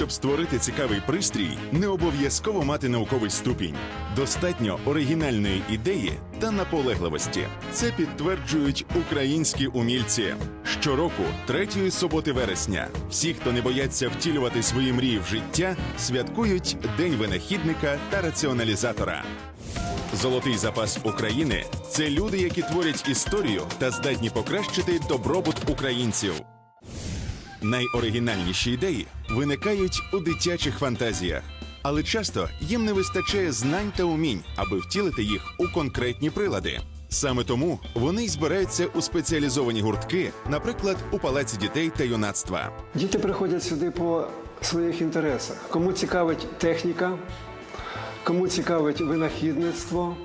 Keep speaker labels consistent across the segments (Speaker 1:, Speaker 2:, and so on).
Speaker 1: Щоб створити цікавий пристрій, не обов'язково мати науковий ступінь. Достатньо оригінальної ідеї та наполегливості. Це підтверджують українські умільці. Щороку, третьої суботи вересня, всі, хто не бояться втілювати свої мрії в життя, святкують День винахідника та раціоналізатора. Золотий запас України це люди, які творять історію та здатні покращити добробут українців. Найоригінальніші ідеї виникають у дитячих фантазіях, але часто їм не вистачає знань та умінь, аби втілити їх у конкретні прилади. Саме тому вони збираються у спеціалізовані гуртки, наприклад, у палаці дітей та юнацтва.
Speaker 2: Діти приходять сюди по своїх інтересах. Кому цікавить техніка, кому цікавить винахідництво,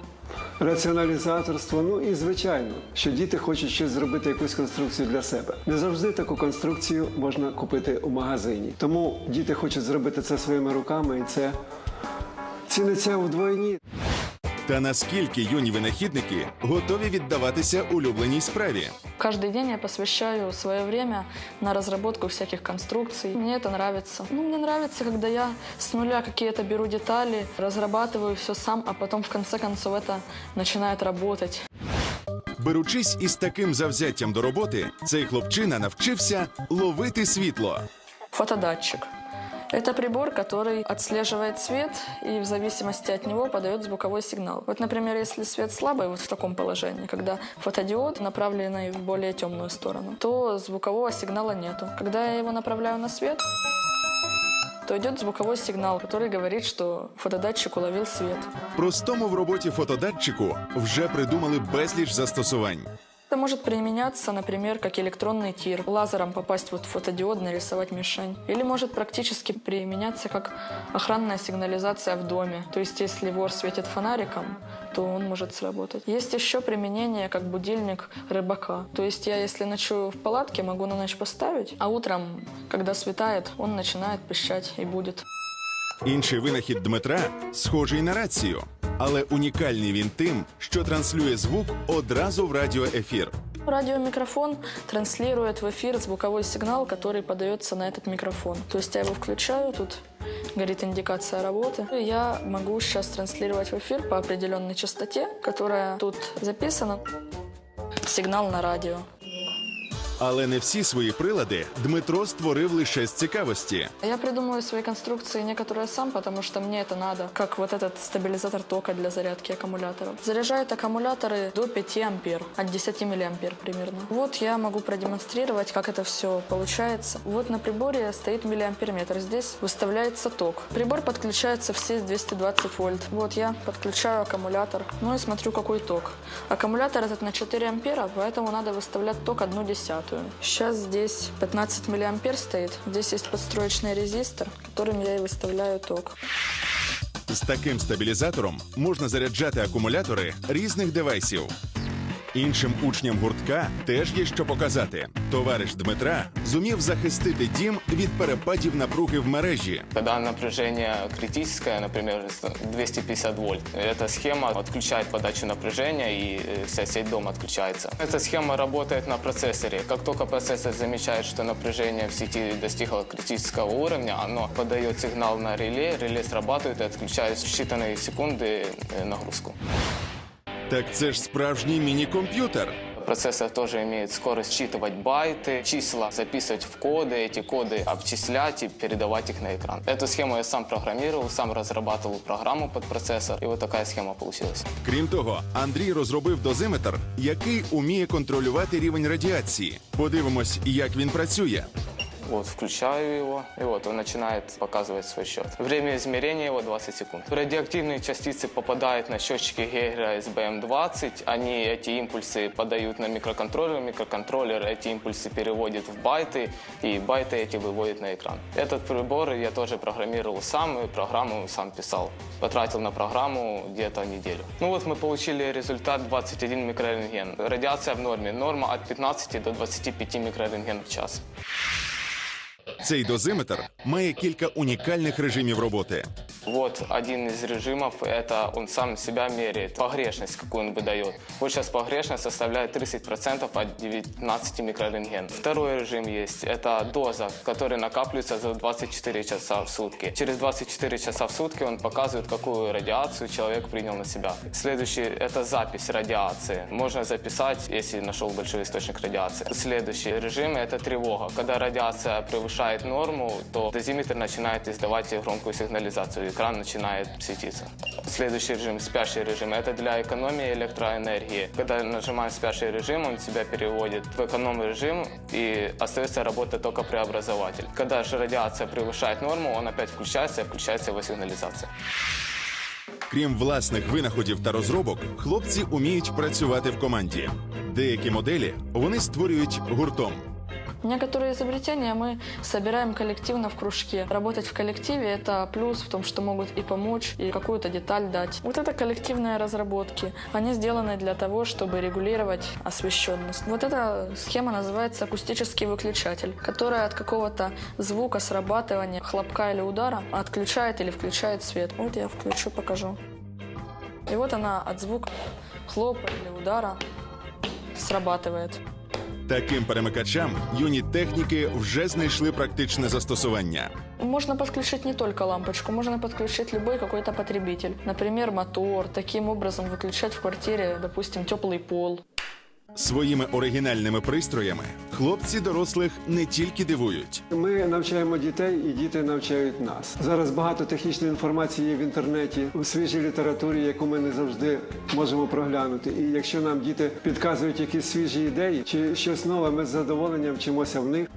Speaker 2: раціоналізаторство. Ну і звичайно, що діти хочуть щось зробити, якусь конструкцію для себе. Не завжди таку конструкцію можна купити у магазині. Тому діти хочуть зробити це своїми руками, і це ціниться вдвойні
Speaker 1: Та наскільки юні винахідники готові віддаватися улюбленій справі?
Speaker 3: Каждый день я посвящаю свое время на разработку всяких конструкций. Мне это нравится. Ну, мне нравится, когда я с нуля какие-то беру детали, разрабатываю все сам, а потом в конце концов это начинает работать.
Speaker 1: Беручись із таким завзяттям до роботи, цей хлопчина навчився ловити світло.
Speaker 3: Фотодатчик. Это прибор, который отслеживает свет и в зависимости от него подает звуковой сигнал. Вот, например, если свет слабый, вот в таком положении, когда фотодиод направленный в более темную сторону, то звукового сигнала нету. Когда я его направляю на свет, то идет звуковой сигнал, который говорит, что фотодатчик уловил свет.
Speaker 1: Простому в роботі фотодатчику вже придумали безліч застосувань.
Speaker 3: Это может применяться, например, как электронный тир, лазером попасть вот в фотодиод, нарисовать мишень. Или может практически применяться как охранная сигнализация в доме. То есть, если вор светит фонариком, то он может сработать. Есть еще применение как будильник рыбака. То есть я, если ночую в палатке, могу на ночь поставить, а утром, когда светает, он начинает пищать и будет.
Speaker 1: Інший винахід Дмитра схожий на рацію, але унікальний він тим, що транслює звук одразу в радіоефір.
Speaker 3: Радиомикрофон транслирует в эфир звуковой сигнал, который подается на этот микрофон. То есть я его включаю, тут горит индикация работы. И я могу сейчас транслировать в эфир по определенной частоте, которая тут записана. Сигнал на радио.
Speaker 1: Але не всі свої прилади Дмитро створив лише з цікавості.
Speaker 3: Я придумываю свои конструкции некоторые сам, потому что мне это надо. Как вот этот стабилизатор тока для зарядки аккумуляторов. Заряжает аккумуляторы до 5 ампер, от 10 миллиампер примерно. Вот я могу продемонстрировать, как это все получается. Вот на приборе стоит миллиамперметр. Здесь выставляется ток. Прибор подключается в сеть 220 вольт. Вот я подключаю аккумулятор. Ну и смотрю, какой ток. Аккумулятор этот на 4 ампера, поэтому надо выставлять ток 1 десятую. Сейчас здесь 15 миллиампер стоит. Здесь есть подстроечный резистор, которым я и выставляю ток.
Speaker 1: З таким стабілізатором можна заряджати акумулятори різних девайсів. Іншим учням гуртка теж є що показати. Товариш Дмитра зумів захистити дім від перепадів напруги в мережі.
Speaker 4: Когда напряжение критическое, например, 250 вольт, эта схема отключает подачу напряжения и э, вся сеть дома отключается. Эта схема работает на процессоре. Как только процессор замечает, что напряжение в сети достигло критического уровня, оно подает сигнал на реле, реле срабатывает и отключает в считанные секунды э, нагрузку.
Speaker 1: Так це ж справжній міні-комп'ютер.
Speaker 4: Процессор тоже имеет скорость считывать байты, числа записывать в коды, эти коды обчислять и передавать их на экран. Эту схему я сам программировал, сам разрабатывал программу под процессор, и вот такая схема получилась.
Speaker 1: Крім того, Андрій розробив дозиметр, який уміє контролювати рівень радіації. Подивимось, як він працює.
Speaker 4: Вот, включаю его, и вот он начинает показывать свой счет. Время измерения его 20 секунд. Радиоактивные частицы попадают на счетчики Гейгера SBM-20. Они эти импульсы подают на микроконтроллер. Микроконтроллер эти импульсы переводит в байты, и байты эти выводит на экран. Этот прибор я тоже программировал сам, и программу сам писал. Потратил на программу где-то неделю. Ну вот мы получили результат 21 микрорентген. Радиация в норме. Норма от 15 до 25 микрорентген в час.
Speaker 1: Цей дозиметр має кілька унікальних режимів роботи.
Speaker 4: Вот один из режимов, это он сам себя меряет, погрешность, какую он выдает. Вот сейчас погрешность составляет 30% от 19 микрорентген. Второй режим есть, это доза, которая накапливается за 24 часа в сутки. Через 24 часа в сутки он показывает, какую радиацию человек принял на себя. Следующий – это запись радиации. Можно записать, если нашел большой источник радиации. Следующий режим – это тревога. Когда радиация превышает норму, то дозиметр начинает издавать громкую сигнализацию, экран начинает светиться. Следующий режим – спящий режим. Это для экономии электроэнергии. Когда нажимаем спящий режим, он тебя переводит в эконом режим и остается работать только преобразователь. Когда же радиация превышает норму, он опять включается и включается его сигнализация.
Speaker 1: Крім власних винаходів та розробок, хлопці уміють працювати в команді. Деякі моделі вони створюють гуртом.
Speaker 3: Некоторые изобретения мы собираем коллективно в кружке. Работать в коллективе – это плюс в том, что могут и помочь, и какую-то деталь дать. Вот это коллективные разработки. Они сделаны для того, чтобы регулировать освещенность. Вот эта схема называется акустический выключатель, которая от какого-то звука срабатывания, хлопка или удара отключает или включает свет. Вот я включу, покажу. И вот она от звука хлопа или удара срабатывает.
Speaker 1: Таким перемикачам юні техніки вже знайшли практичне застосування.
Speaker 3: Можно подключить не только лампочку, можно подключить любой какой-то потребитель. Например, мотор. Таким образом выключать в квартире, допустим, теплый пол.
Speaker 1: Своїми оригінальними пристроями хлопці дорослих не тільки дивують,
Speaker 2: Ми навчаємо дітей, і діти навчають нас. Зараз багато технічної інформації є в інтернеті, у свіжій літературі, яку ми не завжди можемо проглянути. І якщо нам діти підказують якісь свіжі ідеї чи щось нове, ми з задоволенням вчимося в них.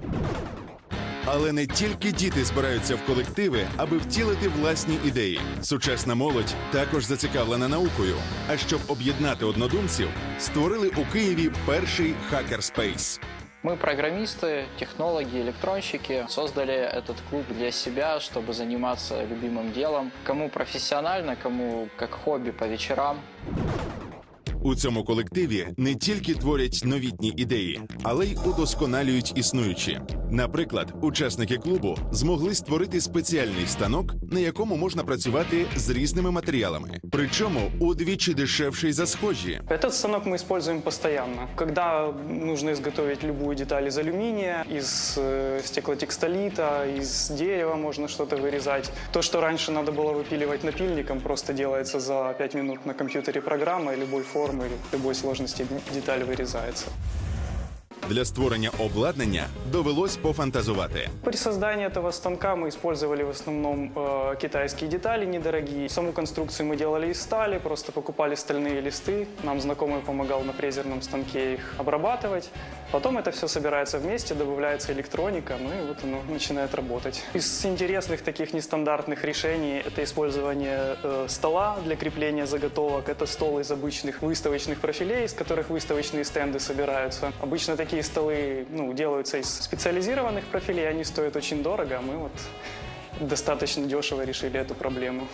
Speaker 1: але не тільки діти збираються в колективи, аби втілити власні ідеї. Сучасна молодь також зацікавлена наукою. А щоб об'єднати однодумців, створили у Києві перший хакерспейс.
Speaker 5: Мы программисты, технологи, электронщики. Создали этот клуб для себя, чтобы заниматься любимым делом. Кому профессионально, кому как хобби по вечерам.
Speaker 1: У цьому колективі не тільки творять новітні ідеї, але й удосконалюють існуючі. Наприклад, учасники клубу змогли створити спеціальний станок, на якому можна працювати з різними матеріалами, причому удвічі дешевший за схожі.
Speaker 6: Этот станок мы используем постоянно. Когда нужно изготовить любую деталь из алюминия, из э, стеклотекстолита, из дерева можно что-то вырезать. То, что раньше надо было выпиливать напильником, просто делается за 5 минут на компьютере программа, и любой формы, или любой сложности деталь вырезается.
Speaker 1: Для створення обладнання довелось пофантазувати.
Speaker 6: При создании этого станка мы использовали в основном э, китайские детали недорогие. Саму конструкцию мы делали из стали, просто покупали стальные листы. Нам знакомый помогал на фрезерном станке их обрабатывать. Потом это все собирается вместе, добавляется электроника, ну и вот оно начинает работать. Из интересных таких нестандартных решений это использование э, стола для крепления заготовок. Это стол из обычных выставочных профилей, из которых выставочные стенды собираются. Обычно такие столы ну, делаются из специализированных профилей, они стоят очень дорого, а мы вот достаточно дешево решили эту проблему.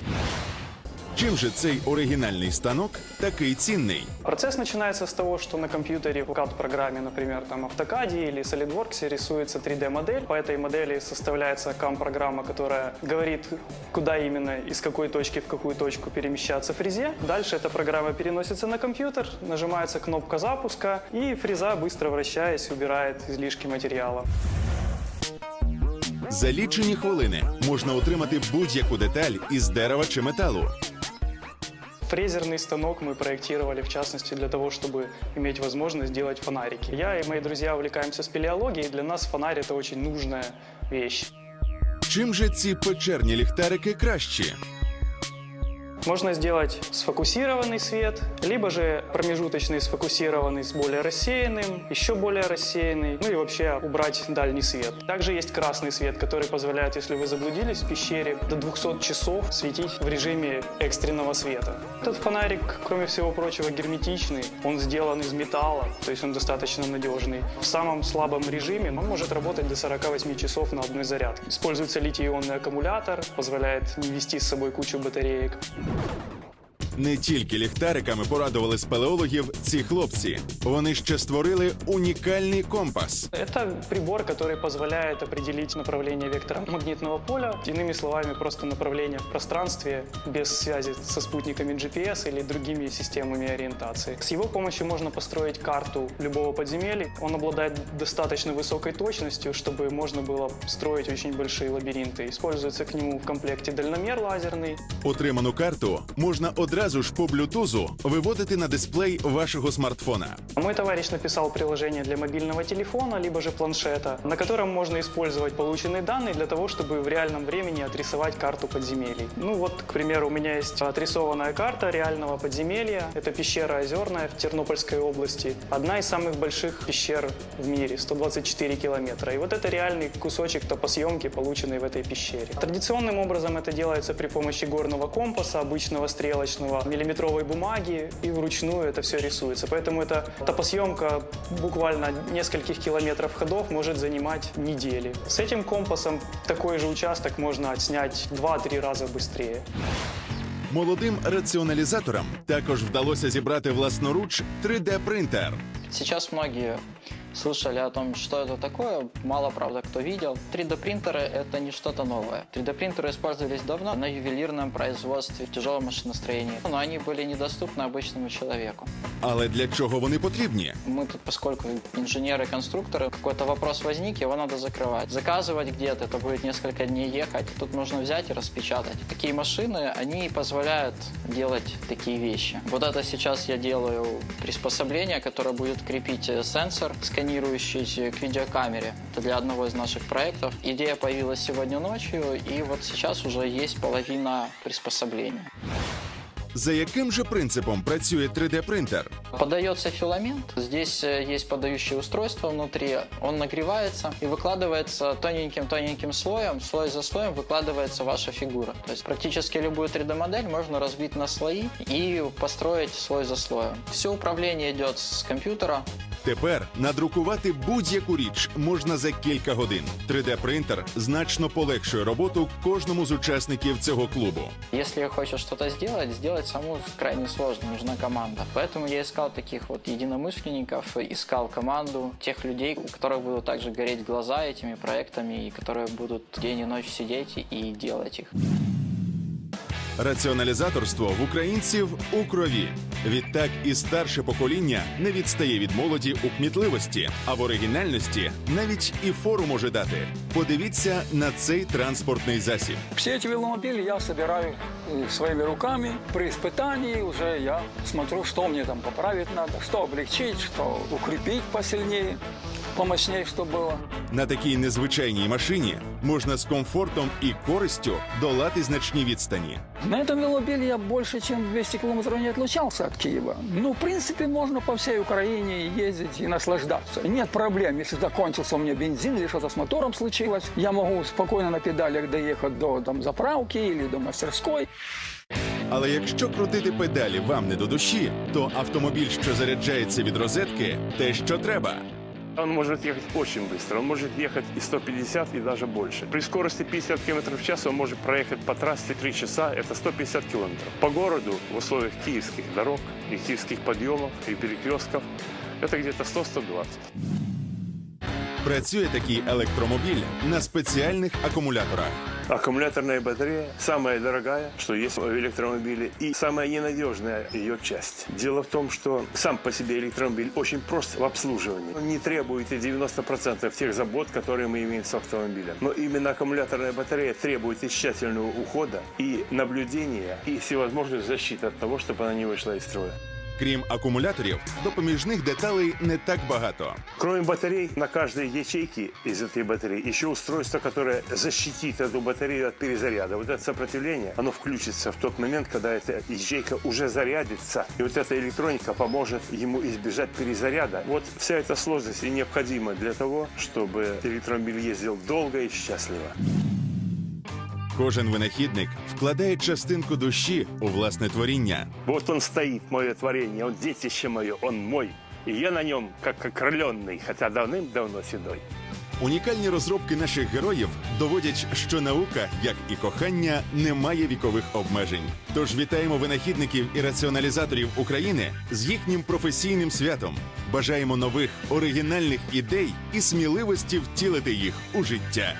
Speaker 1: Чим же цей оригінальний станок такий цінний?
Speaker 6: Процесс начинается с того, что на компьютере в CAD-программе, например, там AutoCAD или SolidWorks рисуется 3D-модель. По этой модели составляется CAM-программа, которая говорит, куда именно, из какой точки в какую точку перемещаться фрезе. Дальше эта программа переносится на компьютер, нажимается кнопка запуска, и фреза, быстро вращаясь, убирает излишки материала.
Speaker 1: За лічені хвилини можна отримати будь-яку деталь із дерева чи металу.
Speaker 6: Фрезерный станок мы проектировали, в частности, для того, чтобы иметь возможность делать фонарики. Я и мои друзья увлекаемся спелеологией, и для нас фонарь — это очень нужная вещь.
Speaker 1: Чим же ці печерні ліхтарики кращі?
Speaker 6: Можно сделать сфокусированный свет, либо же промежуточный сфокусированный с более рассеянным, еще более рассеянный, ну и вообще убрать дальний свет. Также есть красный свет, который позволяет, если вы заблудились в пещере, до 200 часов светить в режиме экстренного света. Этот фонарик, кроме всего прочего, герметичный, он сделан из металла, то есть он достаточно надежный. В самом слабом режиме он может работать до 48 часов на одной зарядке. Используется литий-ионный аккумулятор, позволяет не вести с собой кучу батареек.
Speaker 1: you Не тільки ліхтариками порадували спелеологів ці хлопці. Вони ще створили унікальний компас.
Speaker 6: Это прибор, который позволяет определить направление вектора магнитного поля. Иными словами, просто направление в пространстве без связи со спутниками GPS или другими системами ориентации. С его помощью можно построить карту любого подземелья. Он обладает достаточно высокой точностью, чтобы можно было строить очень большие лабиринты. Используется к нему в комплекте дальномер лазерный,
Speaker 1: Отриману карту можна одразу ж по блютузу виводити на дисплей вашого смартфона.
Speaker 6: Мой товарищ написал приложение для мобильного телефона, либо же планшета, на котором можно использовать полученные данные для того, чтобы в реальном времени отрисовать карту подземелий. Ну вот, к примеру, у меня есть отрисованная карта реального подземелья. Это пещера Озерная в Тернопольской области. Одна из самых больших пещер в мире, 124 километра. И вот это реальный кусочек топосъемки, полученный в этой пещере. Традиционным образом это делается при помощи горного компаса, обычного стрелочного, миллиметровой бумаги, и вручную это все рисуется. Поэтому эта топосъемка буквально нескольких километров ходов может занимать недели. С этим компасом такой же участок можно отснять 2-3 раза быстрее.
Speaker 1: Молодим раціоналізаторам також вдалося зібрати власноруч 3D-принтер.
Speaker 5: Сейчас многие слышали о том, что это такое. Мало, правда, кто видел. 3D-принтеры — это не что-то новое. 3D-принтеры использовались давно на ювелирном производстве, в тяжелом машиностроении. Но они были недоступны обычному человеку.
Speaker 1: Але для чого вони потрібні?
Speaker 5: Мы тут, поскольку инженеры-конструкторы, какой-то вопрос возник, его надо закрывать. Заказывать где-то, это будет несколько дней ехать. Тут нужно взять и распечатать. Такие машины, они позволяют делать такие вещи. Вот это сейчас я делаю приспособление, которое будет крепить э, сенсор, сканирующий к видеокамере. Это для одного из наших проектов. Идея появилась сегодня ночью, и вот сейчас уже есть половина приспособления.
Speaker 1: За яким же принципом працює 3D-принтер?
Speaker 5: Подается филамент. Здесь э, есть подающее устройство внутри. Он нагревается и выкладывается тоненьким-тоненьким слоем. Слой за слоем выкладывается ваша фигура. То есть практически любую 3D-модель можно разбить на слои и построить слой за слоем. Все управление идет с компьютера.
Speaker 1: Тепер надрукувати будь-яку річ можна за кілька годин. 3D-принтер значно полегшує роботу кожному з учасників цього клубу.
Speaker 5: Если хочешь что-то сделать, сделать саму крайне сложно, нужна команда. Поэтому я искал таких вот единомышленников, искал команду тех людей, у которых будут также гореть глаза этими проектами, и которые будут день и ночь сидеть и делать их.
Speaker 1: Раціоналізаторство в українців у крові. Відтак і старше покоління не відстає від молоді у кмітливості, а в оригінальності навіть і фору може дати. Подивіться на цей транспортний засіб.
Speaker 7: Все эти веломобили я собираю э, своими руками. При испытании уже я смотрю, что мне там поправить надо, что облегчить, что укрепить посильнее, помощнее, что было.
Speaker 1: На такій незвичайній машині можна з комфортом і користю долати значні відстані.
Speaker 7: На этом веломобиле я больше, чем 200 километров не отлучался от Киева. Ну, в принципе, можно по всей Украине ездить и наслаждаться. Нет проблем, если закончился у меня бензин или что-то с мотором случилось. Я могу спокойно на педалях доехать до там, заправки или до мастерской.
Speaker 1: Але якщо крутити педалі вам не до душі, то автомобіль, що заряджається від розетки, те, що треба.
Speaker 8: Он может ехать очень быстро, он может ехать и 150, и даже больше. При скорости 50 км в час он может проехать по трассе 3 часа, это 150 километров. По городу в условиях киевских дорог и киевских подъемов и перекрестков это где-то 100-120.
Speaker 1: Працює такий електромобіль на спеціальних акумуляторах.
Speaker 8: Аккумуляторная батарея самая дорогая, что есть в электромобиле, и самая ненадежная ее часть. Дело в том, что сам по себе электромобиль очень прост в обслуживании. Он не требует и 90% тех забот, которые мы имеем с автомобилем. Но именно аккумуляторная батарея требует и тщательного ухода, и наблюдения, и всевозможных защит от того, чтобы она не вышла из строя.
Speaker 1: Крім акумуляторів, допоміжних деталей не так багато.
Speaker 8: Кроме батарей, на каждой ячейке из этой батареи еще устройство, которое защитит эту батарею от перезаряда. Вот это сопротивление, оно включится в тот момент, когда эта ячейка уже зарядится. И вот эта электроника поможет ему избежать перезаряда. Вот вся эта сложность и необходима для того, чтобы электромобиль ездил долго и счастливо.
Speaker 1: Кожен винахідник вкладає частинку душі у власне творіння.
Speaker 8: Вот он стоит, мое творение, он детище мое, он мой. И я на нем как окрыленный, хотя давным-давно седой.
Speaker 1: Унікальні розробки наших героїв доводять, що наука, як і кохання, не має вікових обмежень. Тож вітаємо винахідників і раціоналізаторів України з їхнім професійним святом. Бажаємо нових оригінальних ідей і сміливості втілити їх у життя.